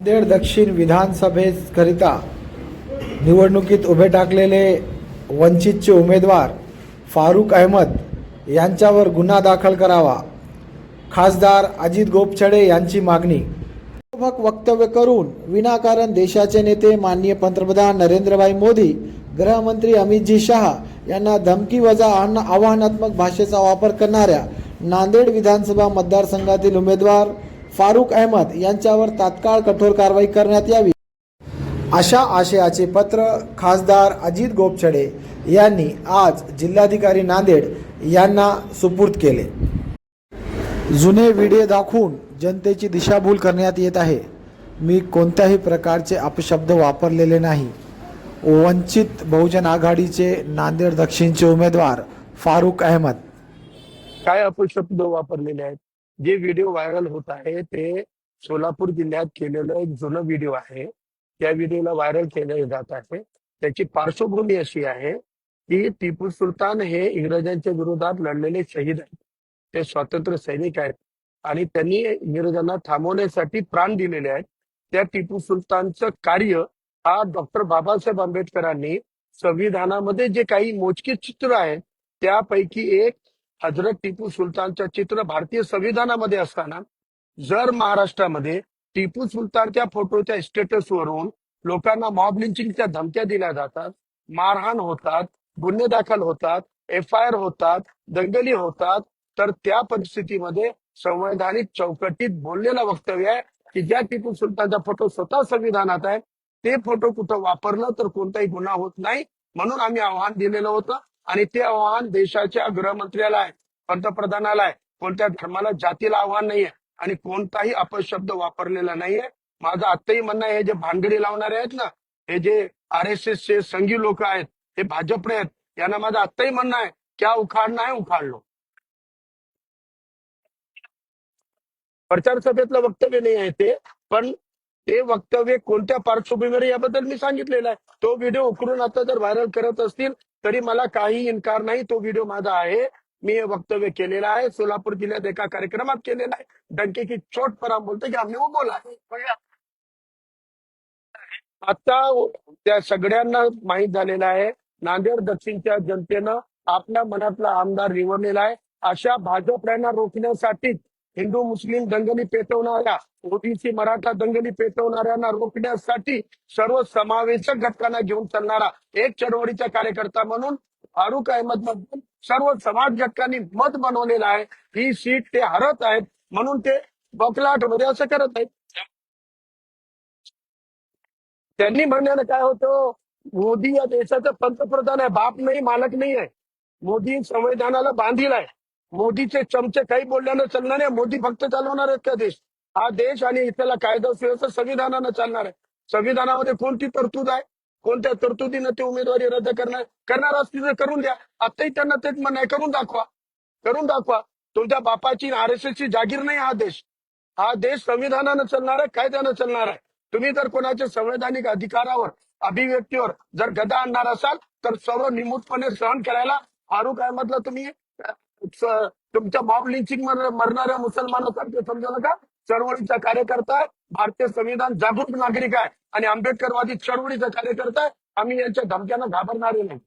नांदेड दक्षिण विधानसभेकरिता निवडणुकीत उभे टाकलेले वंचितचे उमेदवार फारूक अहमद यांच्यावर गुन्हा दाखल करावा. खासदार अजित गोपछडे यांची मागणी. वक्तव्य करून विनाकारण देशाचे नेते माननीय पंतप्रधान नरेंद्रभाई मोदी गृहमंत्री अमितजी शहा यांना धमकी वजा आव्हानात्मक भाषेचा वापर करणाऱ्या नांदेड विधानसभा मतदारसंघातील उमेदवार फारुख अहमद यांच्यावर तात्काळ कठोर कारवाई करण्यात यावी. अशा आशयाचे पत्र खासदार अजित गोपछडे यांनी आज जिल्हाधिकारी नांदेड यांना सुपूर्द केले. जुने व्हिडिओ दाखवून जनतेची दिशाभूल करण्यात येत आहे. मी कोणत्याही प्रकारचे अपशब्द वापरलेले नाही. वंचित बहुजन आघाडीचे नांदेड दक्षिणचे उमेदवार फारुख अहमद. काय अपशब्द वापरलेले आहेत? जे व्हिडिओ व्हायरल होत आहे ते सोलापूर जिल्ह्यात केलेलं एक जुनं व्हिडिओ आहे. त्या व्हिडिओला व्हायरल केले जात आहे. त्याची पार्श्वभूमी अशी आहे की टिपू सुलतान हे इंग्रजांच्या विरोधात लढलेले शहीद आहेत. ते स्वातंत्र्य सैनिक आहेत. आणि त्यांनी इंग्रजांना थांबवण्यासाठी प्राण दिलेले आहेत. त्या टिपू सुलतानचं कार्य हा डॉक्टर बाबासाहेब आंबेडकरांनी संविधानामध्ये जे काही मोजके चित्र आहेत त्यापैकी एक हजरत टिपू सुलतानचं चित्र भारतीय संविधानामध्ये असताना जर महाराष्ट्रामध्ये टिपू सुलतानच्या फोटोच्या स्टेटसवरून लोकांना मॉब लिंचिंगच्या धमक्या दिल्या जातात मारहाण होतात गुन्हे दाखल होतात एफ आय आर होतात दंगली होतात तर त्या परिस्थितीमध्ये संवैधानिक चौकटीत बोललेलं वक्तव्य आहे की ज्या टिपू सुलतानचा फोटो स्वतः संविधानात आहे ते फोटो कुठं वापरलं तर कोणताही गुन्हा होत नाही म्हणून आम्ही आव्हान दिलेलं होतं. आणि ते आव्हान देशाच्या गृहमंत्र्याला आहे पंतप्रधानाला आहे. कोणत्या धर्माला जातीला आव्हान नाहीये आणि कोणताही अपशब्द वापरलेला नाहीये. माझं आत्ताही म्हणणं आहे हे जे भानगडी लावणारे आहेत ना हे जे आर एस एस चे संघी लोक आहेत हे भाजपने आहेत यांना माझं आत्ताही म्हणणं आहे क्या उखाडणं आहे उखाडलो. प्रचार सभेतलं वक्तव्य नाही आहे ते पण ते वक्तव्य कोणत्या पार्श्वभूमीवर याबद्दल मी सांगितलेलं आहे. तो व्हिडिओ उकरून आता जर व्हायरल करत असतील तरी मला काही इन्कार नाही. तो व्हिडिओ माझा आहे. मी हे वक्तव्य केलेलं आहे. सोलापूर जिल्ह्यात एका कार्यक्रमात केलेला आहे. डंके की चोट पर हम बोलते की आम्ही बोला आता त्या सगळ्यांना माहीत झालेलं आहे. नांदेड दक्षिणच्या जनतेनं आपल्या मनातला आमदार निवडलेला आहे. अशा भाजपऱ्यांना रोखण्यासाठी हिंदू मुस्लिम दंगली पेटवणाऱ्या ओबीसी मराठा दंगली पेटवणाऱ्यांना रोखण्यासाठी सर्व समावेशक घटकांना घेऊन चालणारा एक चळवळीचा कार्यकर्ता म्हणून फारुख अहमद मधून सर्व समाज घटकांनी मत बनवलेलं आहे. ही सीट ते हरत आहेत म्हणून ते बकलाटमध्ये असं करत आहेत. त्यांनी म्हणण्यानं काय होतं? मोदी या देशाचा पंतप्रधान आहे बाप नाही मालक नाही आहे. मोदी संविधानाला बांधील आहे. मोदीचे चमचे काही बोलल्यानं चालणार नाही. मोदी फक्त चालवणार आहेत का देश? हा देश आणि इथला कायदा सुव्यवस्था संविधानानं चालणार आहे. संविधानामध्ये कोणती तरतूद आहे? कोणत्या तरतुदीनं ते उमेदवारी रद्द करणार? करणार असतील तर करून द्या. आताही त्यांना तेच म्हणणं आहे करून दाखवा. करून दाखवा. तुमच्या बापाची आर एस ची जागीर नाही हा देश. हा देश संविधानानं चालणार आहे कायद्यानं चालणार आहे. तुम्ही जर कोणाच्या संवैधानिक अधिकारावर अभिव्यक्तीवर जर गदा आणणार असाल तर सर्व निमूटपणे सहन करायला फारुख अहमदला तुम्ही तुमच्या मॉब लिंचिंग मरणाऱ्या मुसलमानासारखे समजू नका. चळवळीचा कार्यकर्ता भारतीय संविधान जागृत नागरिक आहे. आणि आंबेडकरवादी चळवळीचा कार्यकर्ता आम्ही यांच्या धमक्यांना घाबरणारे नाही.